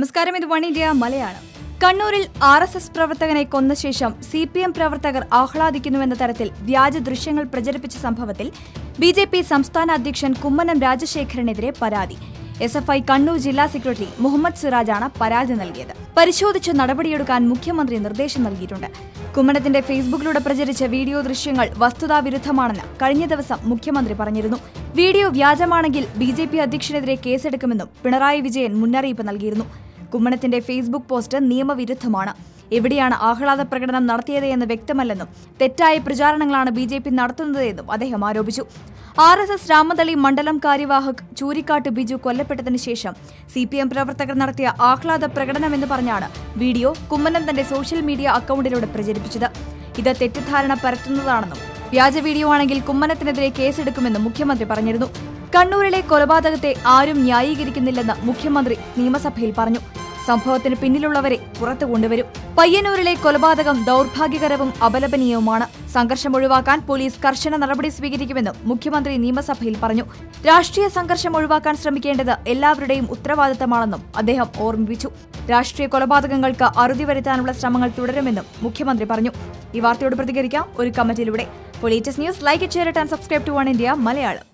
നമസ്കാരം ഇത് one India Malayalam. കണ്ണൂരിൽ ആർ എസ് എസ് പ്രവർത്തകനെ കൊന്ന ശേഷം സി പി എം പ്രവർത്തകർ ആഹ്ലാദിക്കുന്നുവെന്ന തരത്തിൽ വ്യാജ ദൃശ്യങ്ങൾ പ്രചരിപ്പിച്ച സംഭവത്തിൽ ബി ജെ പി സംസ്ഥാന അധ്യക്ഷൻ കുമ്മനം രാജശേഖരനെതിരെ പരാതി. എസ് എഫ് ഐ കണ്ണൂർ ജില്ലാ സെക്രട്ടറി മുഹമ്മദ് സിറാജാണ് പരാതി നൽകിയത്. പരിശോധിച്ച് നടപടിയെടുക്കാൻ മുഖ്യമന്ത്രി നിർദ്ദേശം നൽകിയിട്ടുണ്ട്. കുമ്മനത്തിന്റെ ഫേസ്ബുക്കിലൂടെ പ്രചരിച്ച വീഡിയോ ദൃശ്യങ്ങൾ വസ്തുതാവിരുദ്ധമാണെന്ന് കഴിഞ്ഞ ദിവസം മുഖ്യമന്ത്രി പറഞ്ഞിരുന്നു. വീഡിയോ വ്യാജമാണെങ്കിൽ ബി ജെ പി അധ്യക്ഷനെതിരെ കേസെടുക്കുമെന്നും പിണറായി വിജയൻ മുന്നറിയിപ്പ് നൽകിയിരുന്നു. കുമ്മനത്തിന്റെ ഫേസ്ബുക്ക് പോസ്റ്റ് നിയമവിരുദ്ധമാണ്. എവിടെയാണ് ആഹ്ലാദ പ്രകടനം നടത്തിയത് എന്ന് വ്യക്തമല്ലെന്നും തെറ്റായ പ്രചാരണങ്ങളാണ് ബി ജെ പി നടത്തുന്നതെന്നും അദ്ദേഹം ആരോപിച്ചു. ആർ എസ് എസ് രാമതളി മണ്ഡലം കാര്യവാഹക് ചൂരിക്കാട്ട് ബിജു കൊല്ലപ്പെട്ടതിന് ശേഷം സി പി എം പ്രവർത്തകർ നടത്തിയ ആഹ്ലാദ പ്രകടനമെന്ന് പറഞ്ഞാണ് വീഡിയോ കുമ്മനം തന്റെ സോഷ്യൽ മീഡിയ അക്കൗണ്ടിലൂടെ പ്രചരിപ്പിച്ചത്. ഇത് തെറ്റിദ്ധാരണ പരത്തുന്നതാണെന്നും വ്യാജ വീഡിയോ ആണെങ്കിൽ കുമ്മനത്തിനെതിരെ കേസെടുക്കുമെന്നും മുഖ്യമന്ത്രി പറഞ്ഞിരുന്നു. കണ്ണൂരിലെ കൊലപാതകത്തെ ആരും ന്യായീകരിക്കുന്നില്ലെന്ന് മുഖ്യമന്ത്രി നിയമസഭയിൽ പറഞ്ഞു. സംഭവത്തിന് പിന്നിലുള്ളവരെ പുറത്തു കൊണ്ടുവരും. പയ്യന്നൂരിലെ കൊലപാതകം ദൗർഭാഗ്യകരവും അപലപനീയവുമാണ്. സംഘർഷം ഒഴിവാക്കാൻ പോലീസ് കർശന നടപടി സ്വീകരിക്കുമെന്നും മുഖ്യമന്ത്രി നിയമസഭയിൽ പറഞ്ഞു. രാഷ്ട്രീയ സംഘർഷം ഒഴിവാക്കാൻ ശ്രമിക്കേണ്ടത് എല്ലാവരുടെയും ഉത്തരവാദിത്തമാണെന്നും അദ്ദേഹം ഓർമ്മിപ്പിച്ചു. രാഷ്ട്രീയ കൊലപാതകങ്ങൾക്ക് അറുതി വരുത്താനുള്ള ശ്രമങ്ങൾ തുടരുമെന്നും മുഖ്യമന്ത്രി പറഞ്ഞു. ഈ വാർത്തയോട് പ്രതികരിക്കാം. ഒരു കമന്റിലൂടെ. Politics news like share and subscribe to one India Malayalam